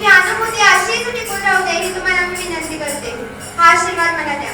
ही अनुभूती अशीच टिकून राहू दे ही तुम्हाला मी विनंती करते. हा आशीर्वाद मला द्या.